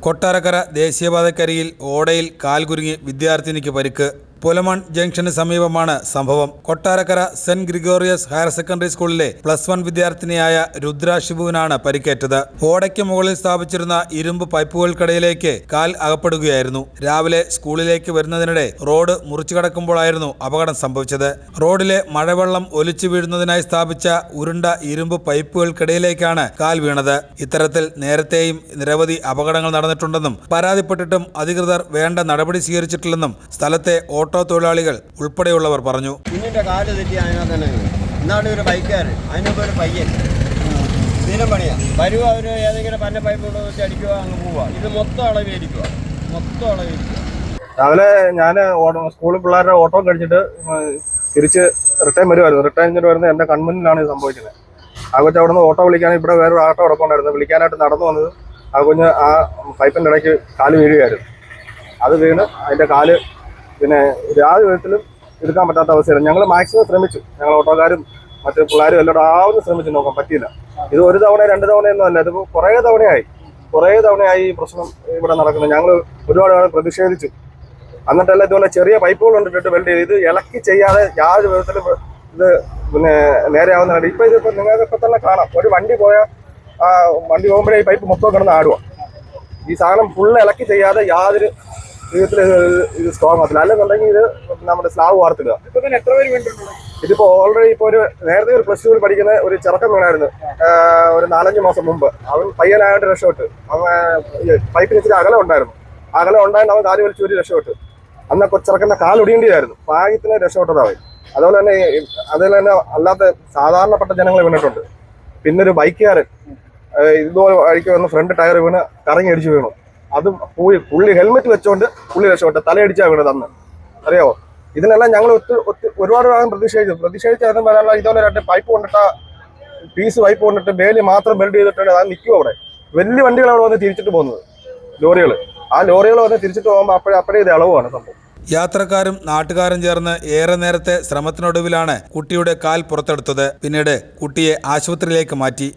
കൊട്ടാരക്കര ദേശീയപാതക്കരിയിൽ ഓടയിൽ കാൽകുരുങ്ങി വിദ്യാർത്ഥിനിക്ക് പരിക്ക് പുലമൺ ജംഗ്ഷന് സമീപമാണ് സംഭവം. Kottarakkara saint Gregorios higher secondary സ്കൂളിലെ പ്ലസ് വൺ വിദ്യാർത്ഥിനിയായ രുദ്ര ശിബുവിനാണ് പരിക്കേറ്റത്. ഓടയ്ക്ക് മുകളിൽ സ്ഥാപിച്ചിരുന്ന ഇരുമ്പ് പൈപ്പുകൾക്കിടയിലേക്ക് കാൽ അകപ്പെടുകയായിരുന്നു. രാവിലെ സ്കൂളിലേക്ക് വരുന്നതിനിടെ റോഡ് മുറിച്ചു കടക്കുമ്പോഴായിരുന്നു അപകടം സംഭവിച്ചത്. റോഡിലെ മഴവെള്ളം ഒലിച്ചു വീഴുന്നതിനായി സ്ഥാപിച്ച ഉരുണ്ട ഇരുമ്പ് പൈപ്പുകൾക്കിടയിലേക്കാണ് കാൽ വീണത്. ഇത്തരത്തിൽ നേരത്തെയും നിരവധി അപകടങ്ങൾ നടന്നിട്ടുണ്ടെന്നും പരാതിപ്പെട്ടിട്ടും അധികൃതർ വേണ്ട നടപടി സ്വീകരിച്ചിട്ടില്ലെന്നും സ്ഥലത്തെ ഓട്ടോ തൊഴിലാളികൾ ഉൾപ്പെടെയുള്ളവർ പറഞ്ഞു. കുഞ്ഞിന്റെ കാൽ തെറ്റി അതിനകത്ത് തന്നെ ഇന്നാണ് ഒരു ബൈക്കാർ അതിനൊക്കെ ഒരു പയ്യൻ. സ്ഥിരം പണിയാ. വരുക അവർ ഏതെങ്കിലും പന്ന പൈപ്പ് കൊണ്ട് വെച്ച് അടിക്കുക അങ്ങ് പോവുക ഇത് മൊത്തം അളവിയിരിക്കുക മൊത്തം അളവിയിരിക്കുക രാവിലെ ഞാൻ സ്കൂളിൽ പിള്ളേരുടെ ഓട്ടോ കഴിച്ചിട്ട് തിരിച്ച് റിട്ടേൺ വരുമായിരുന്നു റിട്ടേൺ കഴിഞ്ഞിട്ട് വരുന്നത് എന്റെ കൺമുന്നിലാണ് ഇത് സംഭവിക്കുന്നത് ആ കൊച്ചു അവിടെ നിന്ന് ഓട്ടോ വിളിക്കാൻ ഇവിടെ വേറൊരു ഓട്ടോ കിടപ്പുണ്ടായിരുന്നു വിളിക്കാനായിട്ട് നടന്നു വന്നത് ആ കുഞ്ഞ് ആ പൈപ്പിന്റെ ഇടയ്ക്ക് കാൽ വീഴുകയായിരുന്നു. അത് വീണ് അതിന്റെ കാൽ പിന്നെ യാതൊരു വിധത്തിലും എടുക്കാൻ പറ്റാത്ത അവസ്ഥയാണ്. ഞങ്ങൾ മാക്സിമം ശ്രമിച്ചു. ഞങ്ങൾ ഓട്ടോക്കാരും മറ്റു പിള്ളേരും എല്ലാവരും ആവുന്ന ശ്രമിച്ചു നോക്കാൻ പറ്റിയില്ല. ഇത് ഒരു തവണ രണ്ട് തവണയൊന്നും അല്ല. ഇതിപ്പോൾ കുറേ തവണയായി. കുറേ തവണയായി ഈ പ്രശ്നം ഇവിടെ നടക്കുന്നത് ഞങ്ങൾ ഒരുപാട് ആൾ പ്രതിഷേധിച്ചു. എന്നിട്ടല്ല ഇതുപോലെ ചെറിയ പൈപ്പുകൾ കൊണ്ടിട്ട് വെൽഡ് ചെയ്ത് ഇളക്കി ചെയ്യാതെ യാതൊരു വിധത്തിലും ഇത് പിന്നെ നേരെയാവുന്ന ഇപ്പം ഇപ്പൊ ഇതിപ്പോ നിങ്ങൾക്ക് ഇപ്പൊ തന്നെ കാണാം. ഒരു വണ്ടി പോയാൽ ആ വണ്ടി പോകുമ്പോഴേ ഈ പൈപ്പ് മൊത്തം കിടന്ന് ആടുക ഈ സാധനം ഫുള്ള് ഇളക്കി ചെയ്യാതെ യാതൊരു ഇത് സ്ട്രോങ് ആകത്തില്ല അല്ലെന്നുണ്ടെങ്കിൽ ഇത് നമ്മുടെ സ്ലാവ് വാർത്തിടുക. ഇതിപ്പോ ഓൾറെഡി ഇപ്പൊ ഒരു നേരത്തെ ഒരു പ്ലസ് ടുവിൽ പഠിക്കുന്ന ഒരു ചെറുക്കം വീണായിരുന്നു ഒരു നാലഞ്ച് മാസം മുമ്പ്. അവൻ പയ്യനായിട്ട് രക്ഷപ്പെട്ട്. അവൻ പൈപ്പിന് ഇച്ചിരി അകലം ഉണ്ടായിരുന്നു. അകലം ഉണ്ടായിരുന്നു അവൻ കാൽ വലിച്ചു ഒരു രക്ഷപ്പെട്ട്. അന്ന് കൊച്ചിറക്കുന്ന കാലൊടിയേണ്ടിയായിരുന്നു ഭാഗ്യത്തിന് രക്ഷപ്പെട്ടതാവൻ അതുപോലെ തന്നെ അതുപോലെ തന്നെ അല്ലാത്ത സാധാരണപ്പെട്ട ജനങ്ങൾ വീണിട്ടുണ്ട്. പിന്നെ ഒരു ബൈക്കുകാരൻ ഇതുപോലെ വഴിക്ക് വന്ന് ഫ്രണ്ട് ടയർ വീണ് കറങ്ങി അടിച്ചു വീണു. അതും പോയി പുള്ളി ഹെൽമെറ്റ് വെച്ചോണ്ട് പുള്ളി രക്ഷപ്പെട്ട്. തലയടിച്ചാ വീണത് അന്ന്. അറിയോ ഇതിനെല്ലാം ഞങ്ങൾ ഒരുപാട് ഭാഗം പ്രതിഷേധിച്ചു. പ്രതിഷേധിച്ചതും പറയാനുള്ള ഇതുപോലെ രണ്ട് പൈപ്പ് കൊണ്ടിട്ട പീസ് പൈപ്പ് കൊണ്ടിട്ട് ബേലി മാത്രം ബെൽഡ് ചെയ്തിട്ടുണ്ട് അത് നിൽക്കും അവിടെ. വലിയ വണ്ടികൾ അവിടെ വന്ന് തിരിച്ചിട്ട് പോകുന്നത്. ലോറികൾ ആ ലോറികൾ വന്ന് തിരിച്ചിട്ട് പോകുമ്പോൾ അപ്പോഴേ അപ്പോഴേ ഇത് ഇളവാണ് സംഭവം. യാത്രക്കാരും നാട്ടുകാരും ചേർന്ന് ഏറെ നേരത്തെ ശ്രമത്തിനൊടുവിലാണ് കുട്ടിയുടെ കാൽ പുറത്തെടുത്തത്. പിന്നീട് കുട്ടിയെ ആശുപത്രിയിലേക്ക് മാറ്റി.